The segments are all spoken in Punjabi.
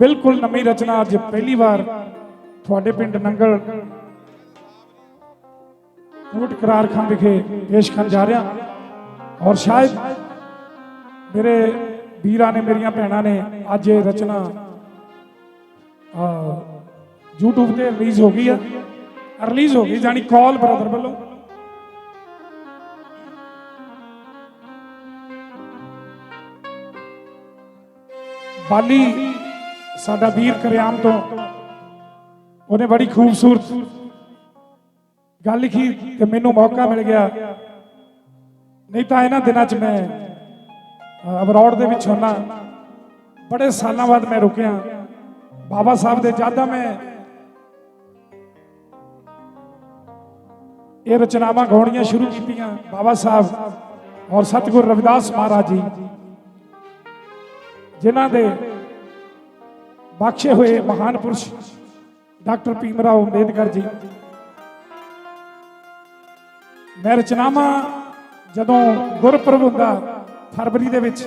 ਬਿਲਕੁਲ ਨਵੀਂ ਰਚਨਾ ਅੱਜ ਪਹਿਲੀ ਵਾਰ ਤੁਹਾਡੇ ਪਿੰਡ ਨੰਗਲ ਕੋਟ ਕਰਾਰ ਖਾਨ ਵਿਖੇ ਪੇਸ਼ ਕਰਨ ਜਾ ਰਿਹਾ। ਔਰ ਸ਼ਾਇਦ ਮੇਰੇ ਵੀਰਾਂ ਨੇ ਮੇਰੀਆਂ ਭੈਣਾਂ ਨੇ ਅੱਜ ਇਹ ਰਚਨਾ ਅਹ, YouTube ਤੇ ਰਿਲੀਜ਼ ਹੋ ਗਈ ਆ। ਰਿਲੀਜ਼ ਹੋ ਗਈ ਜਾਨੀ ਕਾਲ ਬ੍ਰਦਰ ਵੱਲੋਂ। ਬਾਲੀ ਸਾਡਾ ਵੀਰ ਕਰਿਆਮ ਤੋਂ ਉਹਨੇ ਬੜੀ ਖੂਬਸੂਰਤ ਗੱਲ ਲਿਖੀ ਤੇ ਮੈਨੂੰ ਮੌਕਾ ਮਿਲ ਗਿਆ। ਨਹੀਂ ਤਾਂ ਇਹਨਾਂ ਦਿਨਾਂ 'ਚ ਮੈਂ ਅਬਰੋਡ ਦੇ ਵਿੱਚ ਹੁੰਨਾ। ਬੜੇ ਸਾਲਾਂ ਬਾਅਦ ਮੈਂ ਰੁਕਿਆ। ਬਾਬਾ ਸਾਹਿਬ ਦੇ ਜਾਦਾ ਮੈਂ ਇਹ ਰਚਨਾਵਾਂ ਗਾਉਣੀਆਂ ਸ਼ੁਰੂ ਕੀਤੀਆਂ, ਬਾਬਾ ਸਾਹਿਬ ਔਰ ਸਤਿਗੁਰ ਰਵਿਦਾਸ ਮਹਾਰਾਜ ਜੀ, ਜਿਨ੍ਹਾਂ ਦੇ ਬਖਸ਼ੇ ਹੋਏ ਮਹਾਨ ਪੁਰਸ਼ ਡਾਕਟਰ ਭੀਮਰਾਓ ਅੰਬੇਦਕਰ ਜੀ। ਮੈਂ ਰਚਨਾਵਾਂ ਜਦੋਂ ਗੁਰਪੁਰਬ ਹੁੰਦਾ ਫਰਵਰੀ ਦੇ ਵਿੱਚ,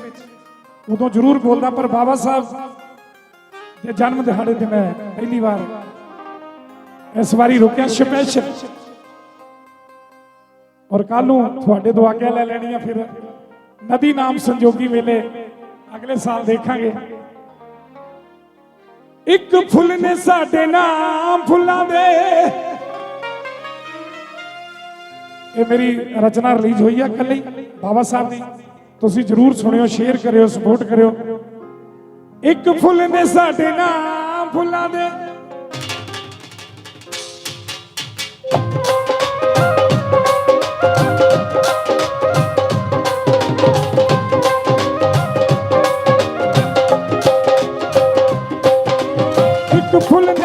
ਉਦੋਂ ਜ਼ਰੂਰ ਬੋਲਦਾ, ਪਰ ਬਾਬਾ ਸਾਹਿਬ ਦੇ ਜਨਮ ਦਿਹਾੜੇ ਤੇ ਮੈਂ ਪਹਿਲੀ ਵਾਰ ਇਸ ਵਾਰੀ ਰੁਕਿਆ ਸਪੈਸ਼ਲ ਔਰ ਕੱਲ ਨੂੰ ਤੁਹਾਡੇ ਤੋਂ ਆਗਿਆ ਲੈ ਲੈਣੀ ਆ ਫਿਰ ਨਦੀ ਨਾਮ ਸੰਜੋਗੀ ਵੇਲੇ ਅਗਲੇ ਸਾਲ ਦੇਖਾਂਗੇ। ਇੱਕ ਫੁੱਲ ਨੇ ਸਾਡੇ ਨਾਮ ਫੁੱਲਾਂ ਦੇ। ਇਹ ਮੇਰੀ ਰਚਨਾ ਰਿਲੀਜ਼ ਹੋਈ ਆ ਕੱਲੀ ਬਾਬਾ ਸਾਹਿਬ ਦੀ। ਤੁਸੀਂ ਜਰੂਰ ਸੁਣਿਓ, ਸ਼ੇਅਰ ਕਰਿਓ ਸਪੋਰਟ ਕਰਿਓ। ਇੱਕ ਫੁੱਲ ਨੇ ਸਾਡੇ ਨਾਮ ਫੁੱਲਾਂ ਦੇ।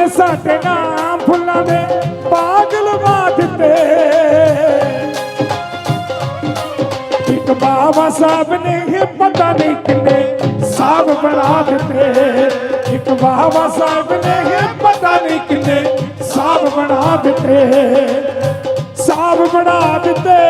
ਸਾਡੇ ਨਾਮ ਫੁੱਲਾਂ ਦੇ ਬਾਗ ਲਵਾ ਦਿੱਤੇ। ਇੱਕ ਬਾਬਾ ਸਾਹਿਬ ਨੇ ਇਹ ਪਤਾ ਨਹੀਂ ਕਿੰਨੇ ਸਾਬ ਬਣਾ ਦਿੱਤੇ। ਇੱਕ ਬਾਬਾ ਸਾਹਿਬ ਨੇ ਇਹ ਪਤਾ ਨਹੀਂ ਕਿੰਨੇ ਸਾਬ ਬਣਾ ਦਿੱਤੇ। ਸਾਬ ਬਣਾ ਦਿੱਤੇ।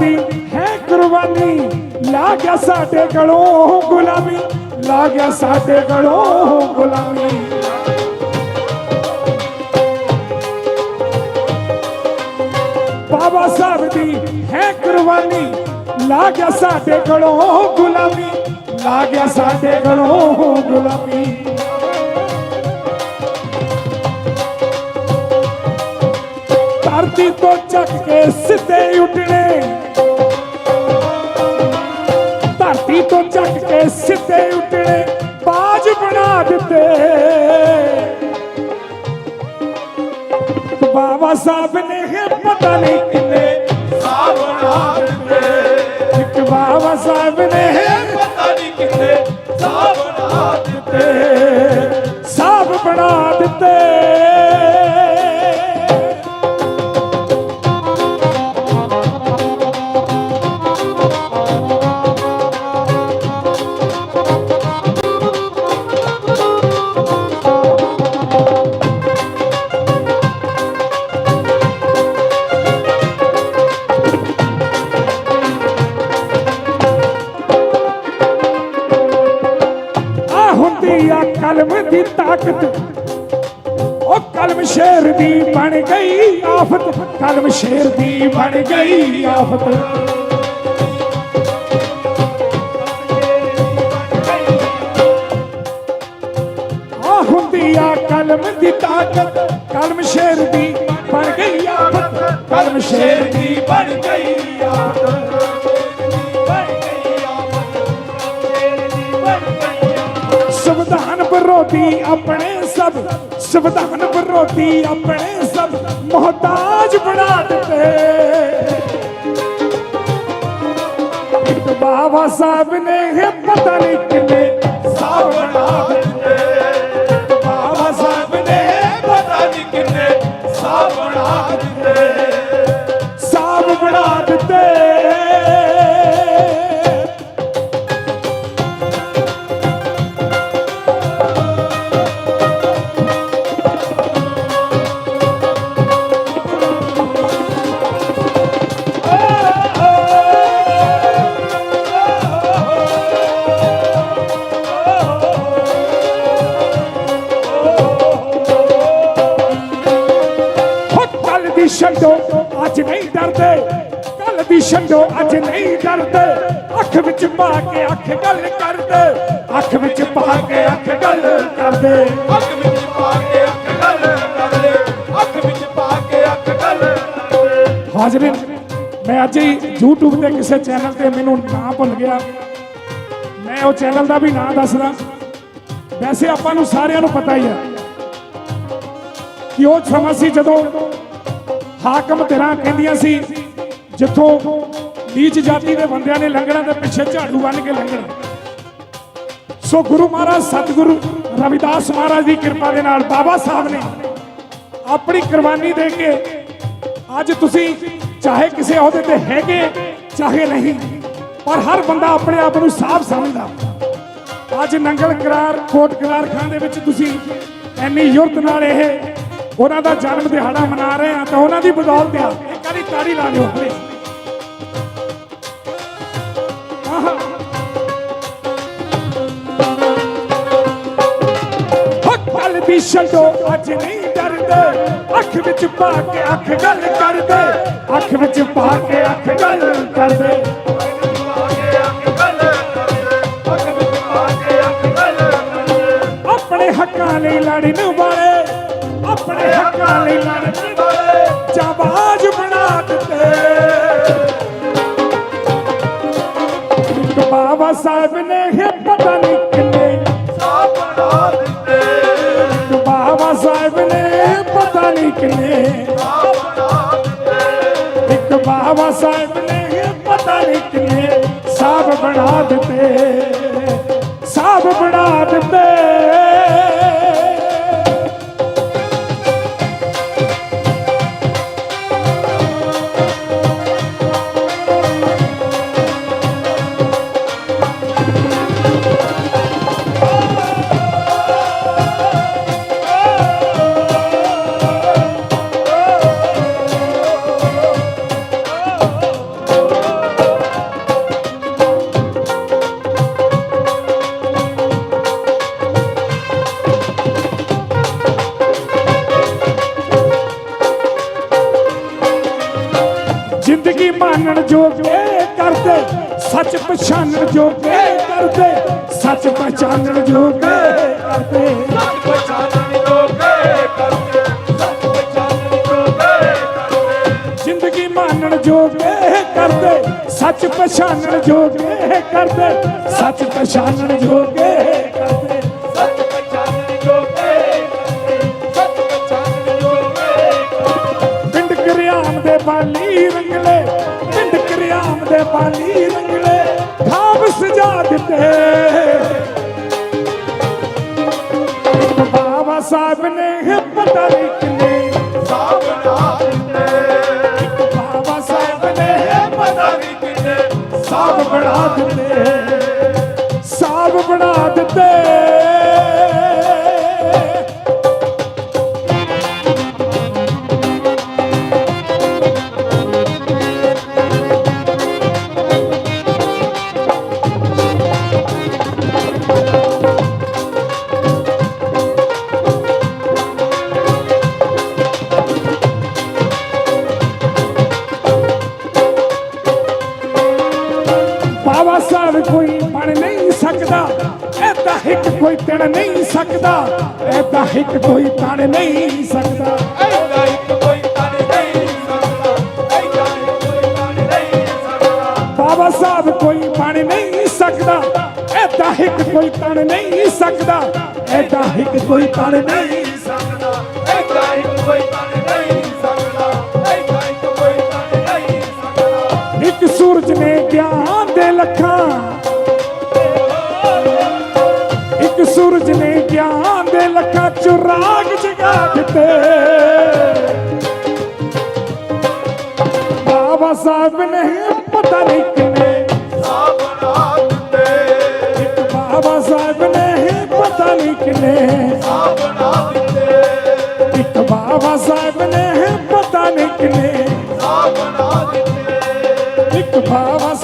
ਸਾਹਿਬ ਹੈ ਕੁਰਬਾਨੀ। ਲਾ ਗਿਆ ਸਾਡੇ ਗਲੋਂ ਗੁਲਾਮੀ ਲਾ ਗਿਆ ਸਾਡੇ ਗਲੋਂ ਗੁਲਾਮੀ ਬਾਬਾ ਸਾਹਿਬ ਦੀ ਹੈ ਕੁਰਬਾਨੀ, ਲਾ ਗਿਆ ਸਾਡੇ ਗਲੋਂ ਗੁਲਾਮੀ ਲਾ ਗਿਆ ਸਾਡੇ ਗਲੋਂ ਗੁਲਾਮੀ ਧਰਤੀ ਤੋਂ ਚੱਕ ਕੇ ਸਿੱਧੇ ਉੱਡਣੇ। ਧਰਤੀ ਤੋਂ ਚੱਕ ਕੇ ਸਿੱਧੇ ਉੱਡਣੇ, ਬਾਜ ਬਣਾ ਦਿੱਤੇ। ਬਾਬਾ ਸਾਹਿਬ ਨੇ ਇਹ ਪਤਾ ਨਹੀਂ ਕਿੰਨੇ ਸਾਹ ਬਣਾ ਦਿੱਤੇ। ਇੱਕ ਬਾਬਾ ਸਾਹਿਬ ਨੇ ਇਹ ਪਤਾ ਨਹੀਂ ਕਿੰਨੇ ਸਾਹ ਬਣਾ ਦਿੱਤੇ। ਸਾਬ ਬਣਾ ਦਿੱਤੇ। ਤਾਕਤ ਉਹ ਕਲਮ ਸ਼ੇਰ ਦੀ ਬਣ ਗਈ ਆਫਤ। ਕਲਮ ਸ਼ੇਰ ਦੀ ਬਣ ਗਈ ਆਫਤ। ਆ ਹੁੰਦੀ ਆ ਕਲਮ ਦੀ ਤਾਕਤ। ਕਲਮ ਸ਼ੇਰ ਦੀ ਬਣ ਗਈ ਆਫਤ। ਕਲਮ ਸ਼ੇਰ ਦੀ ਬਣ ਗਈ ਸੰਵਿਧਾਨ ਵਿਰੋਧੀ ਆਪਣੇ ਸਭ ਮੁਹਤਾਜ ਬਣਾ ਦਿੱਤੇ। ਬਾਬਾ ਸਾਹਿਬ ਨੇ ਇਹ ਪਤਾ ਨਹੀਂ ਕਿੰਨੇ ਸਾਹ ਬਣਾ ਦਿੱਤੇ। ਬਾਬਾ ਸਾਹਿਬ ਨੇ ਪਤਾ ਨਹੀਂ ਕਿੰਨੇ ਬਣਾ ਦਿੱਤੇ। ਛੱਡੋ ਅੱਜ ਨਹੀਂ ਡਰਦੇ। ਕੱਲ ਦੀ ਛੱਡੋ ਅੱਜ ਨਹੀਂ ਡਰਦੇ। ਅੱਖ ਵਿੱਚ ਪਾ ਕੇ ਅੱਖ ਗੱਲ ਕਰਦੇ। ਅੱਖ ਵਿੱਚ ਪਾ ਕੇ ਅੱਖ ਗੱਲ ਕਰਦੇ। ਅੱਖ ਵਿੱਚ ਪਾ ਕੇ ਅੱਖ ਗੱਲ ਕਰਦੇ। ਅੱਖ ਵਿੱਚ ਪਾ ਕੇ ਅੱਖ ਗੱਲ ਕਰਦੇ। ਹਾਜ਼ਰੀਨ ਮੈਂ ਅੱਜ ਹੀ YouTube ਤੇ ਕਿਸੇ ਚੈਨਲ ਤੇ ਮੈਨੂੰ ਨਾਂ ਭੁੱਲ ਗਿਆ। ਮੈਂ ਉਹ ਚੈਨਲ ਦਾ ਵੀ ਨਾਂ ਦੱਸਦਾ। ਵੈਸੇ ਆਪਾਂ ਨੂੰ ਸਾਰਿਆਂ ਨੂੰ ਪਤਾ ਹੀ ਹੈ ਕਿ ਉਹ ਸਮਾਂ ਸੀ ਜਦੋਂ ਹਾਕਮ ਧਿਰਾਂ ਕਹਿੰਦੀਆਂ ਸੀ, ਜਿੱਥੋਂ ਨੀਚ ਜਾਤੀ ਦੇ ਬੰਦਿਆਂ ਨੇ ਲੰਘਣਾ ਤੇ ਪਿੱਛੇ ਝਾੜੂ ਬੰਨ ਕੇ ਲੰਘਣਾ। ਸੋ ਗੁਰੂ ਮਹਾਰਾਜ, ਸਤਿਗੁਰੂ ਰਵਿਦਾਸ ਮਹਾਰਾਜ ਦੀ ਕਿਰਪਾ ਦੇ ਨਾਲ ਬਾਬਾ ਸਾਹਿਬ ਨੇ ਆਪਣੀ ਕੁਰਬਾਨੀ ਦੇ ਕੇ ਅੱਜ ਤੁਸੀਂ ਚਾਹੇ ਕਿਸੇ ਅਹੁਦੇ ਤੇ ਹੈਗੇ, ਚਾਹੇ ਨਹੀਂ, ਪਰ ਹਰ ਬੰਦਾ ਆਪਣੇ ਆਪ ਨੂੰ ਸਾਫ਼ ਸਮਝਦਾ। ਅੱਜ ਨੰਗਲ ਕਰਾਰ, ਕੋਟ ਕਰਾਰ ਖਾਨ ਦੇ ਵਿੱਚ ਤੁਸੀਂ ਇੰਨੀ ਯੁਰਤ ਨਾਲ ਇਹ ਉਹਨਾਂ ਦਾ ਜਨਮ ਦਿਹਾੜਾ ਮਨਾ ਰਹੇ ਆ ਤਾਂ ਉਹਨਾਂ ਦੀ ਬਦੌਲਤ ਆ ਇੱਕ ਵਾਰੀ ਤਾੜੀ ਲਾ ਦਿਓ ਪਲੀਜ਼ ਆਹਾ। ਛੱਡੋ, ਅੱਜ ਨਹੀਂ ਡਰਦੇ। ਅੱਖ ਵਿੱਚ ਪਾ ਕੇ ਅੱਖ ਗੱਲ ਕਰਦੇ ਪਾ ਕੇ ਅੱਖ ਗੱਲ ਕਰਦੇ। ਅੱਖ ਵਿੱਚ ਪਾ ਕੇ ਅੱਖ ਗੱਲ ਕਰਦੇ। ਆਪਣੇ ਹੱਕਾਂ ਲਈ ਲੜਨ ਵਾਲੇ ਹੱਕਾਂ ਲਈ ਲੜਨ ਵਾਲੇ ਜਾਬਾਜ਼ ਬਣਾ ਦਿੱਤੇ ਬਾਬਾ ਸਾਹਿਬ ਨੇ ਇਹ ਪਤਾ ਨਹੀਂ ਕਿੰਨੇ ਸਾਹ ਬਣਾ ਦਿੱਤੇ ਬਾਬਾ ਸਾਹਿਬ ਨੇ ਪਤਾ ਨਹੀਂ ਕਿੰਨੇ ਸਾਹ ਬਣਾ ਦਿੱਤੇ ਇੱਕ ਬਾਬਾ ਸਾਹਿਬ ਨੇ ਇਹ ਪਤਾ ਨਹੀਂ ਕਿੰਨੇ ਸਾਬ ਬਣਾ ਦਿੱਤੇ, ਸਾਬ ਬਣਾ ਦਿੱਤੇ। ਪਛਾਨਣ ਪਛਾਣਨ ਜੋਗੇ ਕਰਦੇ, ਸੱਚ ਪਛਾਣਨ ਜੋਗੇ ਕਰਦੇ। ਸੱਚ ਪਛਾਣਨ ਜੋਗੇ ਕਰਦੇ ਸੱਚ ਪਛਾਣਨ ਜੋਗੇ ਕਰਦੇ ਜ਼ਿੰਦਗੀ ਮਾਨਣ ਜੋਗੇ ਕਰਦੇ, ਸੱਚ ਪਛਾਣਨ ਜੋਗੇ ਕਰਦੇ, ਸੱਚ ਪਛਾਣਨ ਜੋਗੇ ਕਰਦੇ। ਸੱਚ ਪਛਾਣਨ ਜੋਗੇ ਸੱਚ ਪਛਾਣਨ ਜੋਗੇ ਪਿੰਡ ਕਰਿਆਮ ਦੇ ਬਾਲੀ ਰੰਗਲੇ, ਪਿੰਡ ਕਰਿਆਮ ਦੇ ਬਾਲੀ ਰੰਗਲੇ। ਸਜਾ ਦਿੱਤੇ। ਬਾਬਾ ਸਾਹਿਬ ਨੇ ਪਤਾ ਨਹੀਂ ਕਿੰਨੇ ਸਾਹ ਬਣਾ ਦਿੱਤੇ। ਬਾਬਾ ਸਾਹਿਬ ਨੇ ਪਤਾ ਨਹੀਂ ਕਿੰਨੇ ਸਾਬ ਬਣਾ ਦਿੱਤੇ। ਸਕਦਾ। ਐਦਾਂ ਇੱਕ ਕੋਈ ਤਣ ਨਹੀਂ ਸਕਦਾ। ਐਡਾ ਇੱਕ ਕੋਈ ਤਨ ਨਹੀਂ ਸਕਦਾ। ਇੱਕ ਕੋਈ ਤਨ ਨਹੀਂ ਸਕਦਾ। ਬਾਬਾ ਸਾਹਿਬ ਕੋਈ ਬਣ ਨਹੀਂ ਸਕਦਾ। ਐਦਾਂ ਇੱਕ ਕੋਈ ਤਣ ਨਹੀਂ ਸਕਦਾ। ਐਦਾਂ ਇੱਕ ਕੋਈ ਤਣ ਨਹੀਂ ਸਕਦਾ। ਐਡਾ ਇੱਕ ਕੋਈ ਤਨ ਨਹੀਂ ਸਕਦਾ। ਐਡਾ ਇੱਕ ਕੋਈ ਤਨ ਨਹੀਂ ਸਕਦਾ। ਇੱਕ ਸੂਰਜ ਨੇ ਗਿਆਨ ਦੇ ਲੱਖਾਂ ਚੁਰਾਗ ਜਗਾ ਦਿੱਤੇ ਬਾਬਾ ਸਾਹਿਬ ਨੇ ਪਤਾ ਨਹੀਂ ਕਿੰਨੇ ਸਾਬਣਾ ਦਿੱਤੇ ਇੱਕ ਬਾਬਾ ਸਾਹਿਬ ਨੇ ਪਤਾ ਨਹੀਂ ਕਿੰਨੇ ਸਾਬਣਾ ਦਿੱਤੇ ਇੱਕ ਬਾਬਾ ਸਾਹਿਬ ਨੇ ਪਤਾ ਨਹੀਂ ਕਿੰਨੇ ਸਾਬਣਾ ਦਿੱਤੇ। ਇੱਕ ਬਾਬਾ